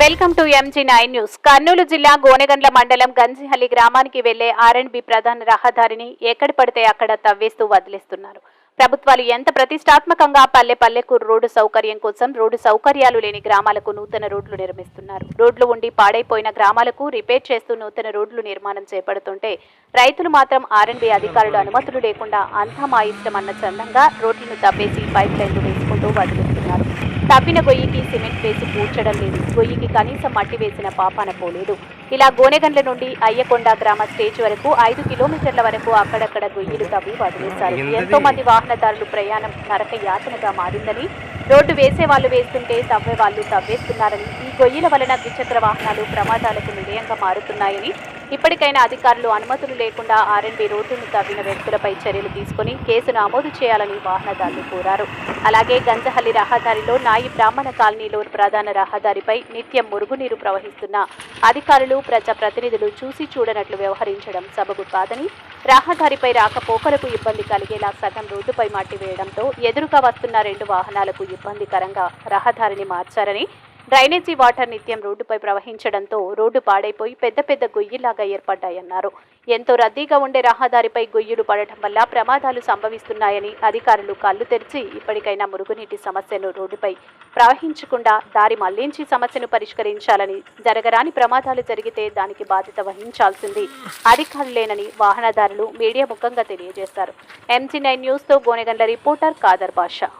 Welcome to MG nine news Kurnool జిల్లా గోనెగండ్ల మండలం గంజిహల్లి గ్రామానికి వెళ్ళే ఆర్ఎండ్బి ప్రధాన రహదారిని ఎక్కడ పడితే అక్కడ తవ్వేస్తూ వదిలేస్తున్నారు. ప్రభుత్వాలు ఎంత ప్రతిష్టాత్మకంగా పల్లె పల్లెకు రోడ్డు సౌకర్యం కోసం రోడ్డు సౌకర్యాలు లేని గ్రామాలకు నూతన రోడ్లు నిర్మిస్తున్నారు. రోడ్లు ఉండి పాడైపోయిన గ్రామాలకు రిపేర్ చేస్తూ నూతన రోడ్లు నిర్మాణం చేపడుతుంటే రైతులు మాత్రం ఆర్ఎండ్బి అధికారులు అనుమతులు లేకుండా అంతా మా ఇష్టమన్న చందంగా రోడ్లను తవ్వేసి పైప్ లైన్లు వేసుకుంటూ వదిలేస్తున్నారు తవ్విన గొయ్యికి సిమెంట్ వేసి పూడ్చడం లేదు. గొయ్యికి కనీసం మట్టి వేసిన పాపాన పోలేదు. ఇలా గోనెగండ్ల నుండి అయ్యకొండ గ్రామ స్టేజ్ వరకు ఐదు కిలోమీటర్ల వరకు అక్కడక్కడ గొయ్యిలు తవ్వి వదిలేశారు. ఎంతో మంది వాహనదారులు ప్రయాణం నరక యాతనగా మారిందని రోడ్డు వేసే వాళ్ళు వేస్తుంటే తవ్వే వాళ్ళు తవ్వేస్తున్నారని ఈ గొయ్యిల వలన ద్విచక్ర వాహనాలు ప్రమాదాలకు నిలయంగా మారుతున్నాయని ఇప్పటికైనా అధికారులు అనుమతులు లేకుండా ఆర్ఎండ్బి రోడ్డును తవ్విన వ్యక్తులపై చర్యలు తీసుకుని కేసు నమోదు చేయాలని వాహనదారులు కోరారు. అలాగే గంజహల్లి రహదారిలో నాయి బ్రాహ్మణ కాలనీలో ప్రధాన రహదారిపై నిత్యం మురుగునీరు ప్రవహిస్తున్న అధికారులు ప్రజా ప్రతినిధులు చూసి చూడనట్లు వ్యవహరించడం సబబు కాదని రహదారిపై రాకపోకలకు ఇబ్బంది కలిగేలా సగం రోడ్డుపై మాటివేయడంతో ఎదురుగా వస్తున్న రెండు వాహనాలకు ఇబ్బందికరంగా రహదారిని మార్చారని డ్రైనేజీ వాటర్ నిత్యం రోడ్డుపై ప్రవహించడంతో రోడ్డు పాడైపోయి పెద్ద పెద్ద గొయ్యిలాగా ఏర్పడ్డాయన్నారు. ఎంతో రద్దీగా ఉండే రహదారిపై గొయ్యిలు పడటం వల్ల ప్రమాదాలు సంభవిస్తున్నాయని అధికారులు కళ్ళు తెరిచి ఇప్పటికైనా మురుగునీటి సమస్యను రోడ్డుపై ప్రవహించకుండా దారి మళ్ళించి సమస్యను పరిష్కరించాలని జరగరాని ప్రమాదాలు జరిగితే దానికి బాధ్యత వహించాల్సింది అధికారులేనని వాహనదారులు మీడియా ముఖంగా తెలియజేశారు. ఎంజీ నైన్ న్యూస్తో గోనెగండ్ల రిపోర్టర్ కాదర్ బాషా.